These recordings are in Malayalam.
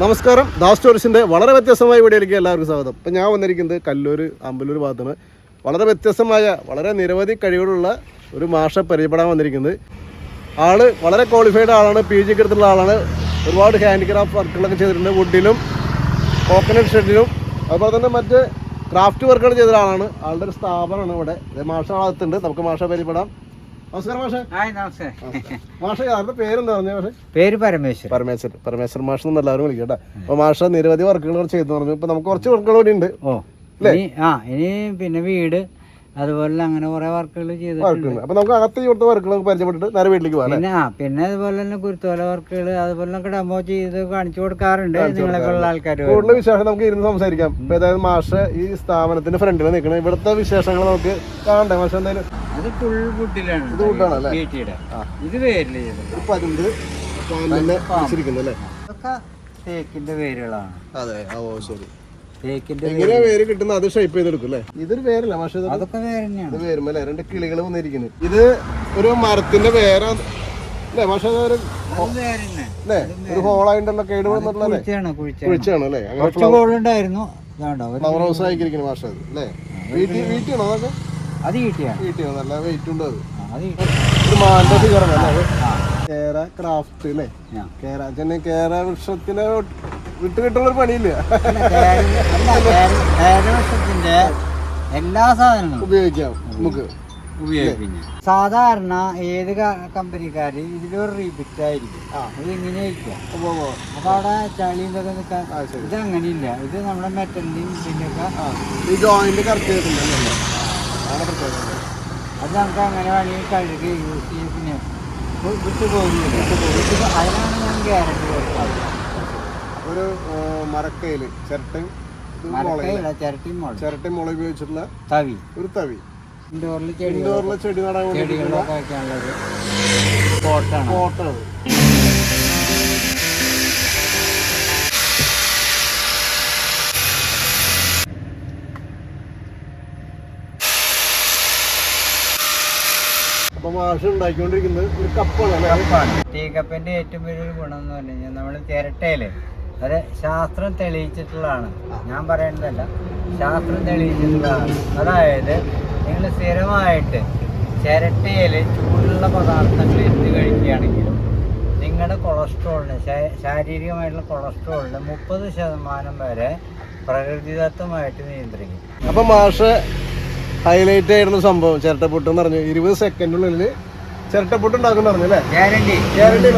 നമസ്കാരം. ദാസ് ടൂറിസ്റ്റിന്റെ വളരെ വ്യത്യസ്തമായ വീഡിയോയിലേക്ക് എല്ലാവർക്കും സ്വാഗതം. ഇപ്പം ഞാൻ വന്നിരിക്കുന്നത് കല്ലൂർ അമ്പലൂർ ഭാഗത്താണ് വളരെ വ്യത്യസ്തമായ വളരെ നിരവധി കഴിവുകളുള്ള ഒരു മാഷെ പരിചയപ്പെടാൻ വന്നിരിക്കുന്നത്. ആൾ വളരെ ക്വാളിഫൈഡ് ആളാണ് പി ജിക്ക് എടുത്തുള്ള ആളാണ്. ഒരുപാട് ഹാൻഡിക്രാഫ്റ്റ് വർക്കുകളൊക്കെ ചെയ്തിട്ടുണ്ട്. വുഡിലും കോക്കനട്ട് ഷെഡിലും അതുപോലെ തന്നെ മറ്റ് ക്രാഫ്റ്റ് വർക്കുകൾ ചെയ്ത ആളാണ് ആളുടെ ഒരു സ്ഥാപനമാണ് ഇവിടെ. മാഷ ആളത്തുണ്ട് നമുക്ക് മാഷ പരിചയപ്പെടാം. നമസ്കാരം മാഷെ. ഹായ് നമസ്കാരം. മാഷ ആരുടെ പേരെന്താ പറഞ്ഞ മാഷെ? പേര് പരമേശ്വരൻ. പരമേശ്വരൻ പരമേശ്വരൻ മാഷ് എന്ന് എല്ലാവരും വിളിക്കും കേട്ടോ അപ്പൊ മാഷ നിരവധി വർക്കുകൾ ചെയ്തു പറഞ്ഞു. ഇപ്പൊ നമുക്ക് കുറച്ച് വർക്കുകൾ കൂടി ഉണ്ട്. ഓ ഇനി ആ ഇനി പിന്നെ വീട് അതുപോലെ അങ്ങനെ കുറെ വർക്കുകൾ ചെയ്തിട്ടുണ്ട്. അപ്പൊ നമുക്ക് അകത്ത് ഇവിടുത്തെ വർക്കുകൾ പരിചയപ്പെട്ടിട്ട് നേരെ വീട്ടിലേക്ക് പോകാം പിന്നെ ആ പിന്നെ അതുപോലെ തന്നെ കുരുത്തോല വർക്കുകൾ അതുപോലെ നമുക്ക് ഡെമോ ചെയ്ത് കാണിച്ചു കൊടുക്കാറുണ്ട് നിങ്ങളെക്കുള്ള ആൾക്കാർ കൂടുതൽ വിശേഷം നമുക്ക് ഇരുന്ന് സംസാരിക്കാം. അതായത് മാഷ് ഈ സ്ഥാപനത്തിന്റെ ഫ്രണ്ടിൽ നിൽക്കണം. ഇവിടുത്തെ വിശേഷങ്ങൾ നമുക്ക് കാണണ്ടേ? മാഷ എന്തായാലും അത് ഫുൾ വുഡിലാണ് ഇത് വെച്ചിരിക്കുന്നു അല്ലേ? ഇതൊക്കെ തേക്കിന്റെ വേരുകളാണ്. അതെ. ഓ ശരി. തേക്കിന്റെ എങ്ങനെയാ വേര്. കിട്ടുന്ന അത് ഷേപ്പ് ചെയ്തെടുക്കും അല്ലേ? ഇതൊരു വേരല്ല പക്ഷെ അതൊക്കെ വേര് വേരുമല്ലേ? രണ്ട് കിളികൾ വന്നിരിക്കുന്നു. ഇത് ഒരു മരത്തിന്റെ വേര അല്ലേ? പക്ഷെ ഒരു അല്ലേ? ഒരു ഹോളായിട്ടുള്ള കേട് കുഴിച്ചാണ് അല്ലേ? അങ്ങനെ ഫ്ലവർ ഹൗസ് ആയിരിക്കുന്നു മാഷ അല്ലേ? വീട്ടിൽ വീട്ടിലാണോ അതൊക്കെ? അത് വീട്ടിലാണ് നല്ല വെയിറ്റ് ഉണ്ട് അത്. മാന്റെ ഫിഗറാണ് കേര ക്രാഫ്റ്റ് അല്ലേ. കേര ചെന്നൈ കേര വൃക്ഷത്തിനെ വിട്ട് കിട്ടുള്ള ഒരു പണിയില്ല. അല്ല, എല്ലാ സാധനങ്ങളും ഉപയോഗിക്കാം നമുക്ക്. സാധാരണ ഏത് കമ്പനിക്കാര് ഇതിലൊരു റീബിറ്റ് ആയിരിക്കും. ഇത് ഇങ്ങനെ ആയിരിക്കും അപ്പൊ അവിടെ ചളി ഇതൊക്കെ നിൽക്കാൻ ഇത് അങ്ങനെയില്ല ഇത് നമ്മുടെ മെറ്റലിന്റെയും ഇതിന്റെയൊക്കെ പ്രത്യേകത. അത് നമുക്ക് അങ്ങനെ വേണമെങ്കിൽ കഴുകി യൂസ് ചെയ്യും പിന്നെ വി- വിട്ടു പോകുന്നില്ല അതിനാണ് ഞാൻ ഗ്യാരണ്ടി കൊടുക്കുന്നത് ഒരു ആ, മരക്കയിൽ ചിരട്ടയും ഇത് മുളയില്ലേ? മരക്കയില്ല ചിരട്ടിയും മുള ചിരട്ടയും മുള ഉപയോഗിച്ചിട്ടുള്ള തവി. ഒരു തവി. ഇൻഡോറിൽ ചെടി ഇൻഡോറിലെ ചെടി നടാൻ വേണ്ടി വയ്ക്കാനുള്ളത് പോട്ടാണ്. പോട്ടാണ്. അപ്പൊ മാഷ് ഉണ്ടാക്കിക്കൊണ്ടിരിക്കുന്നത് ഒരു കപ്പാണ് അല്ലേ? ടീ കപ്പിന്റെ ഏറ്റവും വലിയൊരു ഗുണം എന്ന് പറഞ്ഞു കഴിഞ്ഞാൽ നമ്മൾ ചിരട്ടയിൽ അത് ശാസ്ത്രം തെളിയിച്ചിട്ടുള്ളതാണ്. ഞാൻ പറയേണ്ടതല്ല ശാസ്ത്രം തെളിയിച്ചിട്ടുള്ളതാണ്. അതായത് നിങ്ങൾ സ്ഥിരമായിട്ട് ചിരട്ടയിൽ ചൂടുള്ള പദാർത്ഥങ്ങൾ എടുത്ത് കഴിക്കുകയാണെങ്കിലും നിങ്ങളുടെ കൊളസ്ട്രോളിന് ശാരീരികമായിട്ടുള്ള കൊളസ്ട്രോളിന് മുപ്പത് ശതമാനം വരെ പ്രകൃതിദത്തമായിട്ട് നിയന്ത്രിക്കും. അപ്പൊ മാഷ് ഹൈലൈറ്റ് ആയിരുന്നു സംഭവം. ചിരട്ടപ്പൊട്ട് എന്ന് പറഞ്ഞു. ഇരുപത് സെക്കൻഡിനുള്ളിൽ ചിരട്ടപ്പൊട്ട് ഉണ്ടാക്കുന്ന പറഞ്ഞു അല്ലേ? ഗ്യാരണ്ടി ഗ്യാരണ്ടി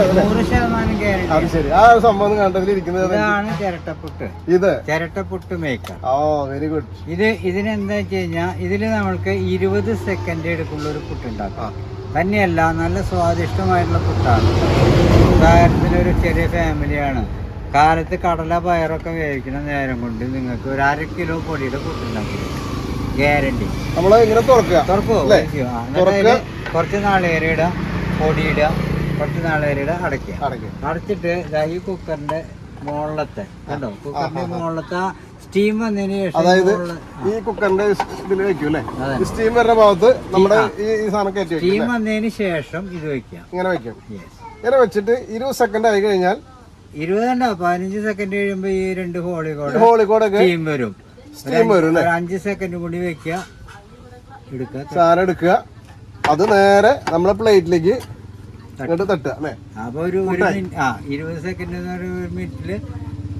അത് ശരി. ആ സംഭവം കണ്ടതിൽ ഇരിക്കുന്നത് ഇതാണ് ചിരട്ടപ്പുട്ട് ഇത്? ചിരട്ടപ്പുട്ട് മേക്കർ ഓ വെരി ഗുഡ് ഇത് ഇതിനെന്താ വെച്ച് കഴിഞ്ഞാൽ ഇതിൽ നമ്മൾക്ക് ഇരുപത് സെക്കൻഡ് എടുക്കുള്ള ഒരു പുട്ടുണ്ടാക്കാം തന്നെയല്ല നല്ല സ്വാദിഷ്ടമായിട്ടുള്ള പുട്ടാണ്. ഉദാഹരണത്തിന് ഒരു ചെറിയ ഫാമിലിയാണ് കാലത്ത് കടല പയറൊക്കെ വേവിക്കുന്ന നേരം കൊണ്ട് നിങ്ങൾക്ക് ഒരു അര കിലോ പൊടിയുടെ പുട്ടുണ്ടാക്കി ഗ്യാരണ്ടി. നമ്മൾ ഇങ്ങനെ തുറക്കുക. കുറച്ച് നാളേര ഇടുക പൊടി ഇടാ കുറച്ച് നാളേര ഇടുക അടയ്ക്കുക. അടയ്ക്കും അടച്ചിട്ട് ഈ കുക്കറിന്റെ മുകളിലത്തെ കണ്ടോ? കുക്കറിന്റെ മുകളിലത്തെ സ്റ്റീം വന്നതിന് ശേഷം അതായത് ഈ കുക്കറിന്റെ ഇതിൽ വെക്കും അല്ലേ? സ്റ്റീം വരുന്ന ഭാഗത്ത് നമ്മുടെ ഈ സാധനം കയറ്റി സ്റ്റീം വന്നതിന് ശേഷം ഇത് വെക്കാം ഇങ്ങനെ വെക്കാം. ഇങ്ങനെ വെച്ചിട്ട് ഇരുപത് സെക്കൻഡ് ആയി കഴിഞ്ഞാൽ ഇരുപതണ്ട പതിനഞ്ച് സെക്കൻഡ് കഴിയുമ്പോ ഈ രണ്ട് ഹോളി കൂടെ ഹോളിക്കോടൊക്കെ സ്റ്റീം വരും. സ്റ്റീം വരും അല്ലേ? അഞ്ച് സെക്കൻഡ് കൂടി വെക്കുക. എടുക്കുക സാധനം എടുക്കുക. അത് നേരെ നമ്മളെ പ്ലേറ്റിലേക്ക് ഇങ്ങോട്ട് തട്ടുക അല്ലേ? അപ്പൊ ഒരു ആ ഇരുപത് സെക്കൻഡ് ഒരു മിനിറ്റിൽ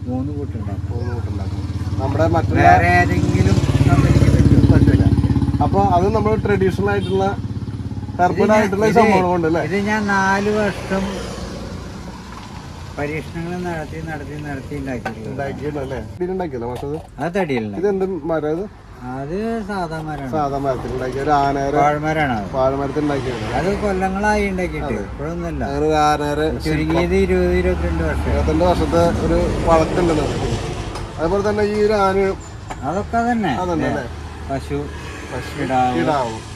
മൂന്ന് കൂട്ടുണ്ടാവും മൂന്ന് കൂട്ടുണ്ടാക്കും. നമ്മുടെ മറ്റുള്ള ഏതെങ്കിലും പറ്റില്ല. അപ്പൊ അത് നമ്മൾ ട്രഡീഷണൽ ആയിട്ടുള്ള ഹെർബൽ ആയിട്ടുള്ള സംഭവം കൊണ്ട് അല്ലേ ഇത് ഞാൻ നാല് വർഷം പരീക്ഷണങ്ങൾ നടത്തി നടത്തി നടത്തി ഉണ്ടാക്കിയിട്ടുള്ളത്. അത് അത് തടിയില്ല ഇത് എന്ത് മരം ഇത്? അത് സാധാ മരമാണ്. സാധാ മരത്തിൽ ഉണ്ടാക്കിയ ഒരു ആനേര വാഴമരാണ് അത്. വാഴമരത്തിൽ ഉണ്ടാക്കിയത്. അത് കൊല്ലങ്ങളായി ഉണ്ടാക്കിയിട്ട്. ഇപ്പോഴൊന്നുമല്ല. ഒരു ആനേര ചുരുങ്ങിയത് ഇരുപത് ഇരുപത്തിരണ്ട് വർഷം. ഇരുപത്തിരണ്ട് വർഷത്തെ ഒരു വളർത്തുണ്ടല്ലോ. അതുപോലെ തന്നെ ഈ ഒരു ആന അതൊക്കെ തന്നെ. അതന്നെ പശു പശു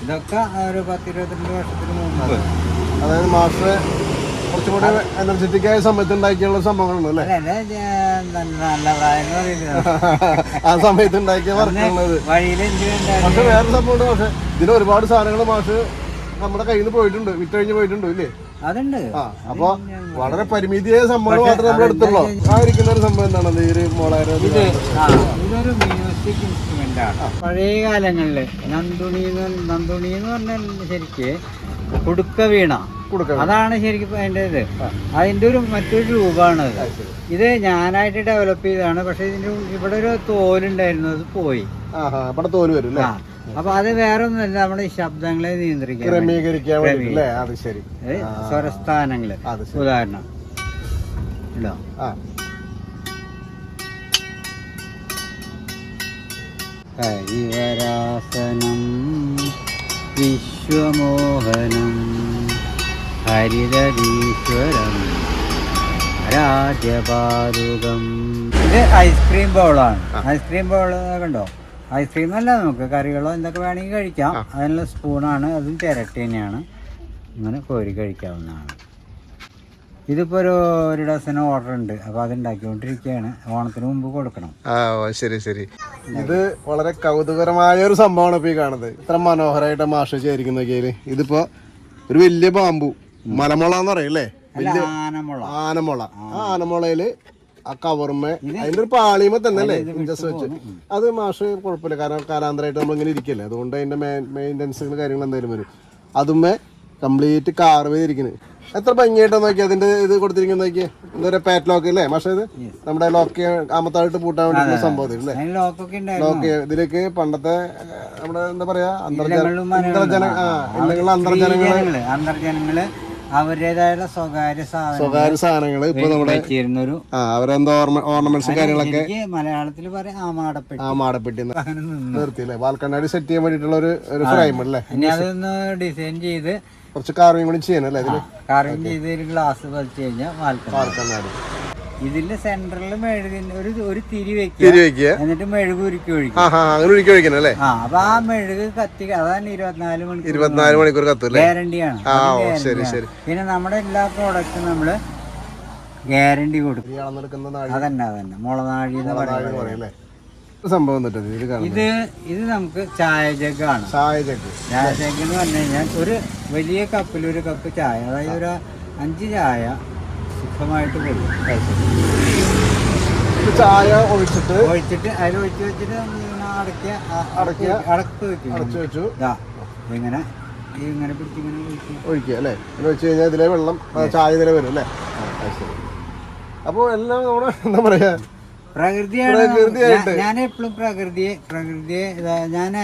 ഇതൊക്കെ ഒരു പത്തിരുപത്തിരണ്ട് വർഷത്തിന് മുമ്പ്. അതായത് മാസ്റ്റർ കുറച്ചും കൂടി എനർജറ്റിക് ആയ സമയത്ത് ഉണ്ടാക്കിയുള്ള സംഭവങ്ങളുണ്ട് അല്ലേ? ആ സമയത്ത് ഉണ്ടാക്കിയ വർക്കുള്ളത് പക്ഷെ വേറെ സംഭവമുണ്ട് പക്ഷെ ഇതിന് ഒരുപാട് സാധനങ്ങൾ മാഷ് നമ്മുടെ കയ്യിൽ നിന്ന് പോയിട്ടുണ്ട് വിറ്റഴിഞ്ഞ് പോയിട്ടുണ്ട് ഇല്ലേ? അതുണ്ട്. ആ അപ്പൊ വളരെ പരിമിതിയായ സംഭവം മാത്രമേ നമ്മൾ എടുത്തുള്ളൂ ആയിരിക്കുന്ന ഇരിക്കുന്ന ഒരു സംഭവം എന്താണ് ഈ ഒരു ഇതൊരു മ്യൂസിക് ഇൻസ്ട്രുമെന്റ് ആണ് പഴയ കാലങ്ങളിൽ നന്ദുണി നന്ദുണി എന്ന് പറഞ്ഞാൽ ശരിക്ക്? കുടുക്ക വീണ. അതാണ് ശരിക്കും അതിന്റെ ഇത്. അതിന്റെ ഒരു മറ്റൊരു രൂപമാണ് ഇത്. ഞാനായിട്ട് ഡെവലപ്പ് ചെയ്തതാണ്. പക്ഷെ ഇതിന്റെ ഇവിടെ ഒരു തോലുണ്ടായിരുന്നു. അത് പോയി. തോൽ വരും അപ്പൊ അത് വേറെ ഒന്നുമല്ല നമ്മുടെ ശബ്ദങ്ങളെ നിയന്ത്രിക്കാൻ. ക്രമീകരിക്കാൻ സ്വരസ്ഥാനങ്ങൾ. ഉദാഹരണം. ഇല്ലോ ഹരിവരാസനം വിശ്വമോഹനം ഹരിതീശ്വരം രാജ്യപാതുകം ഇത് ഐസ്ക്രീം ബൗളാണ്. ഐസ്ക്രീം ബൗൾ കണ്ടോ? ഐസ്ക്രീം അല്ല നമുക്ക്. കറികളോ എന്തൊക്കെ വേണമെങ്കിൽ കഴിക്കാം. അതിനുള്ള സ്പൂണാണ്. അതും ചിരട്ടി തന്നെയാണ്. അങ്ങനെ കോരി കഴിക്കാവുന്നതാണ്. ഇതിപ്പോൾ ഒരു ഒരു ഡസൻ ഓർഡർ ഉണ്ട്. അപ്പോൾ അത് ഉണ്ടാക്കിക്കൊണ്ടിരിക്കുകയാണ് ഓണത്തിന് മുമ്പ് കൊടുക്കണം. ആ ഓ, ശരി ശരി. ഇത് വളരെ കൗതുകരമായ ഒരു സംഭവമാണ് ഇപ്പൊ ഈ കാണുന്നത്. ഇത്ര മനോഹരമായിട്ട് മാഷ ചേരിക്കുന്ന കയ്യിൽ ഇതിപ്പോ ഒരു വലിയ ബാമ്പു മലമുള എന്ന് പറയല്ലേ അല്ലേ ആനമുള. ആനമുള. ആ ആനമുളയിൽ ആ കവറുമേ അതിന്റെ ഒരു പാളിമ തന്നെ അല്ലേ? ജസ്റ്റ് വെച്ച്. അത് മാഷ് കുഴപ്പമില്ല. കാരണം കാലാന്തരമായിട്ട് നമ്മൾ ഇങ്ങനെ ഇരിക്കല്ലേ. അതുകൊണ്ട് അതിന്റെ മെയിന്റെനൻസുകൾ കാര്യങ്ങൾ എന്തായാലും വരും. അതുമേ കംപ്ലീറ്റ് കാർവ് ചെയ്തിരിക്കുന്നത് എത്ര ഭംഗിയായിട്ടാ നോക്കി അതിന്റെ ഇത് കൊടുത്തിരിക്കുന്നത് നോക്കിയേ? എന്താ പാറ്റ് ലോക്ക് അല്ലേ? പക്ഷേ ഇത്? നമ്മുടെ ലോക്ക് ആമത്തായിട്ട് പൂട്ടാൻ വേണ്ടിയിട്ടുള്ള സംഭവം അല്ലേ? ലോക്ക് ഇതിലേക്ക് പണ്ടത്തെ നമ്മുടെ എന്താ പറയാ അന്തർജന അന്തർജനങ്ങളെ അന്തർജനങ്ങൾ അവരുടേതായ സ്വകാര്യ സ്വകാര്യ സാധനങ്ങൾ ഇപ്പൊ നമ്മുടെ അവരെന്തോ ഓർണമെന്റ്സ് കാര്യങ്ങളൊക്കെ മലയാളത്തിൽ പറയാം ആമാടപ്പെട്ടി നിർത്തി അല്ലേ? വാൽക്കണ്ണാടി സെറ്റ് ചെയ്യാൻ വേണ്ടിയിട്ടുള്ള ഒരു ഒരു ഫ്രെയിം അല്ലേ? ഇനി അതൊന്ന് ഡിസൈൻ ചെയ്ത് കുറച്ച് കാർവിംഗ് കൂടി ചെയ്യണം അല്ലേ ഇതിൽ? കാർവിംഗ് ചെയ്ത് ഒരു ഗ്ലാസ് വലിച്ചു കഴിഞ്ഞാൽ വാൽക്കണ്ണാടി ഇതിന്റെ സെന്ററിൽ മെഴുകിന് ഒരു ഒരു തിരി വെക്കുക. എന്നിട്ട് മെഴുക് ഉരുക്കി ഒഴിക്കും അങ്ങനെ ഒഴിക്കി ഒഴിക്കണം അല്ലേ? അപ്പൊ ആ മെഴുക് കത്തി അതാണ് ഇരുപത്തിനാല് മണിക്കൂർ ഇരുപത്തിനാല് മണിക്കൂർ കത്തും ഗ്യാരണ്ടിയാണ്. ശരി ശരി. പിന്നെ നമ്മുടെ എല്ലാ പ്രോഡക്റ്റും നമ്മൾ ഗ്യാരണ്ടി കൊടുക്കും. അതന്നെ അതന്നെ. മുളനാഴി എന്ന് പറയുന്നത് എന്ന് പറയും അല്ലേ ഒരു സംഭവം ഇത് ഇത് ഇത് നമുക്ക് ചായ ജഗ്ഗാണ് ചായ ജഗ് ചായ ജഗ് എന്ന് പറഞ്ഞു കഴിഞ്ഞാൽ ഒരു വലിയ കപ്പിൽ ഒരു കപ്പ് ചായ അതായത് ഒരു അഞ്ച് ചായ സുഖമായിട്ട് കൊടുക്കും ചായ ഒഴിച്ചിട്ട് ഒഴിച്ചിട്ട് അതിൽ ഒഴിച്ച് വെച്ചിട്ട് അടക്കിയ. അടക്ക് വെക്കും. അടച്ചു വെച്ചു. ഇങ്ങനെ ഇങ്ങനെ പിടിച്ചിങ്ങനെ ഒഴിക്കും. ഒഴിക്കുക അല്ലേ? വെച്ച് കഴിഞ്ഞാൽ ഇതിലെ വെള്ളം ചായ ഇതിലെ വരും അല്ലേ? അപ്പോൾ എല്ലാം നമ്മുടെ എന്താ പറയാ പ്രകൃതിയാണ്. ഞാൻ എപ്പോഴും പ്രകൃതിയെ പ്രകൃതിയെ ഞാൻ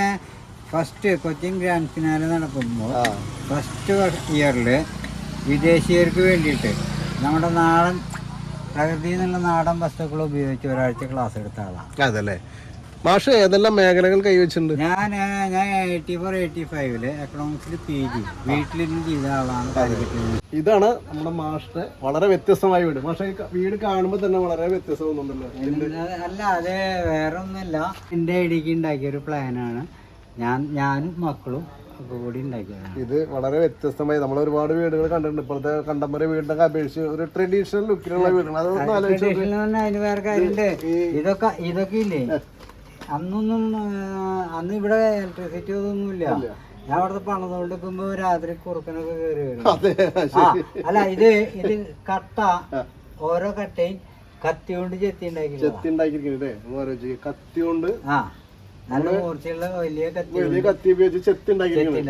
ഫസ്റ്റ് കൊച്ചിൻ ഗ്രാൻഡ് ഫിനാലെ നടക്കുമ്പോൾ ഫസ്റ്റ് ഇയറിൽ വിദേശീയർക്ക് വേണ്ടിയിട്ട് നമ്മുടെ നാടൻ പ്രകൃതിയിൽ നിന്നുള്ള നാടൻ വസ്തുക്കൾ ഉപയോഗിച്ച് ഒരാഴ്ച ക്ലാസ് എടുത്ത ആളാണ് അതല്ലേ? മാഷ് ഏതെല്ലാം മേഖലകൾ കൈവച്ചിട്ടുണ്ട്? ഞാൻ ഞാൻ എയ്റ്റി ഫോർ എയ്റ്റി ഫൈവിൽ എക്കണോമിക്സിൽ പി ജി വീട്ടിലിരുന്ന് ചെയ്ത ആളാണ് ഇതാണ് നമ്മുടെ മാഷിന്റെ വളരെ വ്യത്യസ്തമായ വീട്. മാഷ വീട് കാണുമ്പോൾ തന്നെ വളരെ വ്യത്യസ്തം തോന്നുന്നുണ്ടല്ലോ. അല്ല അത് വേറെ ഒന്നുമല്ല എന്റെ ഐഡിക്ക് ഉണ്ടാക്കിയ ഒരു പ്ലാനാണ്. ഞാൻ ഞാനും മക്കളും ഇത് വളരെ വ്യത്യസ്തമായി നമ്മൾ ഒരുപാട് വീടുകൾ കണ്ടിട്ടുണ്ട്. ഇപ്പോഴത്തെ കണ്ടംപററി വീടിനൊക്കെ അപേക്ഷിച്ച് ഒരു ട്രഡീഷണൽ ലുക്കിലുള്ള വീടുകൾ അതൊന്നും ആലോചിച്ചു ഇതൊക്കെ ഇതൊക്കെ ഇല്ലേ? അന്നൊന്നും അന്ന് ഇവിടെ ഇലക്ട്രിസിറ്റി ഒന്നുമില്ല. ഞാൻ അവിടുത്തെ പണിതുകൊണ്ട് നിൽക്കുമ്പോ രാത്രി കുറുക്കനൊക്കെ കയറി വരും. അല്ല ഇത് ഇത് കട്ട ഓരോ കട്ടയും കത്തി കൊണ്ട് ചെത്തി കത്തി കൊണ്ട് ആ നല്ല മൂർച്ചയുള്ള വലിയ കത്തി വലിയ കത്തി ഉപയോഗിച്ച് ചെത്തി ചെത്തി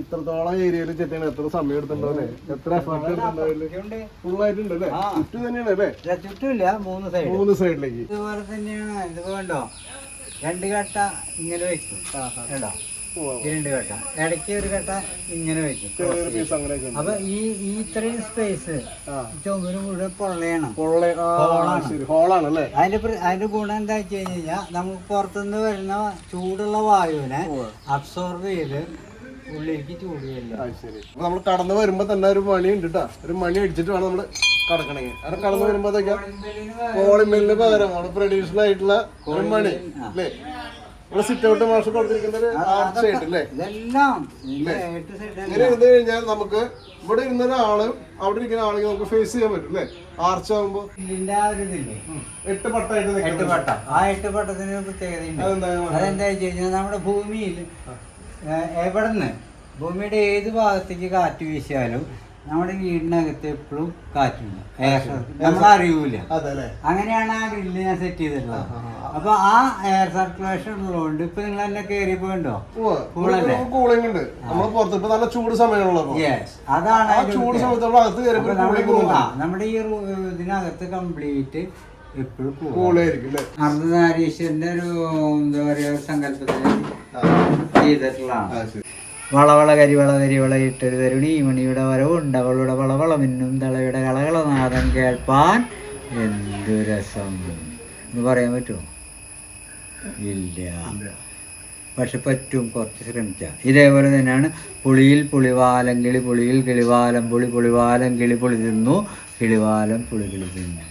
ഇത്രത്തോളം ഏരിയയിൽ ചെത്തിയാണ്. എത്ര സമയം എടുത്തിട്ടുണ്ടോ അല്ലേ എത്ര എഫർട്ട് എടുത്തിട്ടുണ്ടോ ഇതുകൊണ്ട് ഫുൾ ആയിട്ടുണ്ട് അല്ലേ? ആ. ചുറ്റും തന്നെയാണ് അല്ലേ? ഇല്ല, ചുറ്റുമില്ല. മൂന്ന് സൈഡ് മൂന്ന് സൈഡിലേക്ക് ഇതുപോലെ തന്നെയാണ്. ഇത് കണ്ടോ? രണ്ട് കട്ട ഇങ്ങനെ വെക്കും. കേട്ടോ ഈ രണ്ട് കട്ട. ഇടയ്ക്ക് ഒരു കട്ട ഇങ്ങനെ വെക്കും. അപ്പൊ ഈ ഈ ഇത്രയും സ്പേസ് ചുമര് മുഴുവൻ പൊള്ളയാണ്. ഹോളാണ്. അല്ലേ അതിന്റെ അതിന്റെ ഗുണം എന്താ വെച്ച് കഴിഞ്ഞാൽ നമുക്ക് പുറത്തുനിന്ന് വരുന്ന ചൂടുള്ള വായുവിനെ അബ്സോർബ് ചെയ്ത് ഉള്ളിലേക്ക് ചൂട് വരില്ല അപ്പൊ നമ്മൾ കടന്നു വരുമ്പോ തന്നെ ഒരു മണി ഉണ്ട് കേട്ടോ ഒരു മണി അടിച്ചിട്ട് വേണം നമ്മൾ കടക്കണെങ്കിൽ കടന്നു വരുമ്പോഴത്തേക്കാ കോളിമെല്ലിന് പകരം. ട്രഡീഷണൽ ആയിട്ടുള്ള ഒരു മണി അല്ലേ? ഇവിടെ സിറ്റ് ഔട്ട് മാഷ് കൊടുത്തിരിക്കുന്നത് ഇതെല്ലാം. ഇങ്ങനെ ഇരുന്ന് കഴിഞ്ഞാൽ നമുക്ക് ഇവിടെ ഇരുന്ന ഒരാൾ അവിടെ ഇരിക്കുന്ന ആളെങ്കിൽ നമുക്ക് ഫേസ് ചെയ്യാൻ പറ്റും അല്ലേ? ആർച്ച് ആകുമ്പോ എട്ട് പട്ടായിട്ട് നിൽക്കും എട്ട് പട്ട. ആ എട്ട് പട്ടത്തിന് പ്രത്യേകതയുണ്ട്. അതെന്താ അതെന്താ വെച്ച് കഴിഞ്ഞാൽ നമ്മുടെ ഭൂമിയിൽ എവിടെ ഭൂമിയുടെ ഏത് ഭാഗത്തേക്ക് കാറ്റ് വീശിയാലും നമ്മുടെ വീടിനകത്ത് എപ്പോഴും കാറ്റുണ്ട്. എയർ നമ്മൾ അറിയൂല. അങ്ങനെയാണ് ആ ഗ്രില്ല് ഞാൻ സെറ്റ് ചെയ്തിട്ടുള്ളത്. അപ്പൊ ആ എയർ സർക്കുലേഷൻ ഉള്ളതുകൊണ്ട് ഇപ്പൊ നിങ്ങൾ തന്നെ കയറി പോയിണ്ടോ? കൂളിംഗ് ഉണ്ട്. നമ്മൾ പുറത്ത് ഇപ്പൊ നല്ല ചൂട് അതാണ് ചൂട്. സമയത്ത് നമ്മുടെ ഈ ഇതിനകത്ത് കംപ്ലീറ്റ് എപ്പോഴും അർദ്ധനാരീശ്വരന്റെ ഒരു എന്താ പറയുക സങ്കല്പത്തിൽ ചെയ്തിട്ടുള്ളതാണ്. വളവള കരിവള കരിവള ഇട്ടൊരു തരുണി. മണിയുടെ വരവുണ്ട്. അവളുടെ വളവള മിന്നും തളയുടെ കളകളനാദം കേൾപ്പാൻ എന്തു രസം എന്ന് പറയാൻ പറ്റുമോ? ഇല്ല. പക്ഷെ പറ്റും. കുറച്ച് ശ്രമിച്ചാൽ ഇതേപോലെ തന്നെയാണ്. പുളിയിൽ പുളിവാലം കിളി പുളിയിൽ കിളിവാലം പുളി പുളിവാലം കിളി പുളി തിന്നു കിളിവാലം പുളി കിളി തിന്നു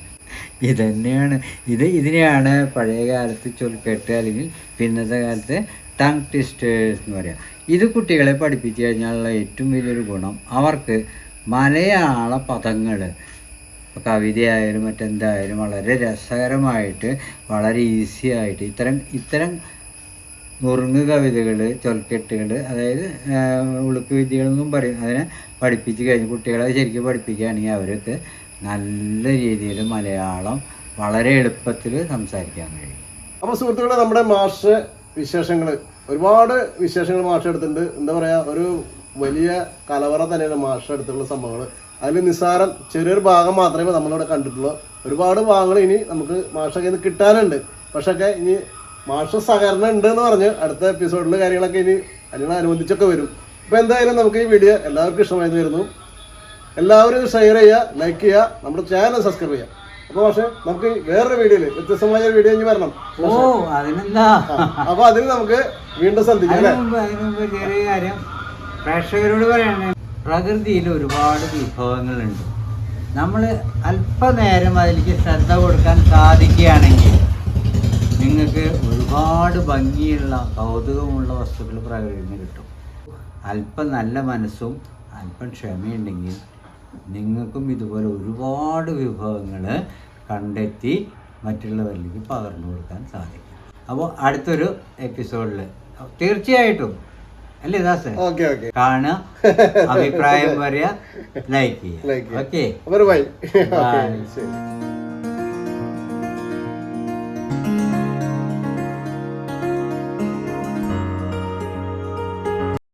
ഇതന്നെയാണ്. ഇത് ഇതിനെയാണ് പഴയ കാലത്ത് ചൊൽക്കെട്ട് അല്ലെങ്കിൽ പിന്നത്തെ കാലത്ത് ടങ് ട്വിസ്റ്റേഴ്സ് എന്ന് പറയാം. ഇത് കുട്ടികളെ പഠിപ്പിച്ചു കഴിഞ്ഞാലുള്ള ഏറ്റവും വലിയൊരു ഗുണം. അവർക്ക് മലയാള പദങ്ങൾ കവിതയായാലും മറ്റെന്തായാലും വളരെ രസകരമായിട്ട് വളരെ ഈസി ആയിട്ട് ഇത്തരം ഇത്തരം നുറുങ്ങ് കവിതകൾ ചൊൽക്കെട്ടുകൾ അതായത് ഉളുക്ക് വിദ്യകളെന്നും പറയും. അതിനെ പഠിപ്പിച്ച് കഴിഞ്ഞ് കുട്ടികളെ ശരിക്കും പഠിപ്പിക്കുകയാണെങ്കിൽ അവർക്ക് നല്ല രീതിയിൽ മലയാളം വളരെ എളുപ്പത്തിൽ സംസാരിക്കാൻ കഴിയും. അപ്പോൾ സുഹൃത്തുക്കളെ നമ്മുടെ മാഷ് വിശേഷങ്ങൾ ഒരുപാട് വിശേഷങ്ങൾ മാഷ് എടുത്തിട്ടുണ്ട് എന്താ പറയുക ഒരു വലിയ കലവറ തന്നെയാണ് മാഷ് എടുത്തുള്ള സംഭവങ്ങൾ അതിൽ നിസ്സാരം ചെറിയൊരു ഭാഗം മാത്രമേ നമ്മളിവിടെ കണ്ടിട്ടുള്ളൂ. ഒരുപാട് ഭാഗങ്ങൾ ഇനി നമുക്ക് മാഷൊക്കെ ഇത് കിട്ടാനുണ്ട്. പക്ഷേ ഇനി മാഷ സഹകരണം ഉണ്ട് എന്ന് പറഞ്ഞ് അടുത്ത എപ്പിസോഡിൽ കാര്യങ്ങളൊക്കെ ഇനി അല്ലെങ്കിൽ അനുബന്ധിച്ചൊക്കെ വരും. ഇപ്പം എന്തായാലും നമുക്ക് ഈ വീഡിയോ എല്ലാവർക്കും ഇഷ്ടമായി വരുന്നു എല്ലാവരും ഷെയർ ചെയ്യുക ലൈക്ക് ചെയ്യുക നമ്മുടെ ചാനൽ സബ്സ്ക്രൈബ് ചെയ്യുക. അപ്പോൾ പക്ഷെ നമുക്ക് വേറൊരു വീഡിയോയിൽ വ്യത്യസ്തമായ ഒരു വീഡിയോ ഇനി വരണം. ഓ അതിനെന്താ? അപ്പൊ അതിന് നമുക്ക് വീണ്ടും സന്ധിക്കാം അതിനു അല്ലേ? മുമ്പ് അതിനു മുമ്പ് ചെറിയ കാര്യം. പ്രേക്ഷകരോട് പറയാണ് പ്രകൃതിയിൽ ഒരുപാട് വിഭവങ്ങളുണ്ട്. നമ്മൾ അല്പനേരം അതിലേക്ക് ശ്രദ്ധ കൊടുക്കാൻ സാധിക്കുകയാണെങ്കിൽ നിങ്ങൾക്ക് ഒരുപാട് ഭംഗിയുള്ള കൗതുകമുള്ള വസ്തുക്കൾ പ്രകൃതിയിൽ നിന്ന് കിട്ടും. അല്പം നല്ല മനസ്സും അല്പം ക്ഷമയുണ്ടെങ്കിൽ നിങ്ങൾക്കും ഇതുപോലെ ഒരുപാട് വിഭവങ്ങൾ കണ്ടെത്തി മറ്റുള്ളവരിലേക്ക് പകർന്നു കൊടുക്കാൻ സാധിക്കും. അപ്പോൾ അടുത്തൊരു എപ്പിസോഡിൽ തീർച്ചയായിട്ടും അല്ലേ ദാസ്? Okay okay. കാണുക അഭിപ്രായം പറയാ ലൈക്ക് ചെയ്യാം ചെയ്യുക. Okay bye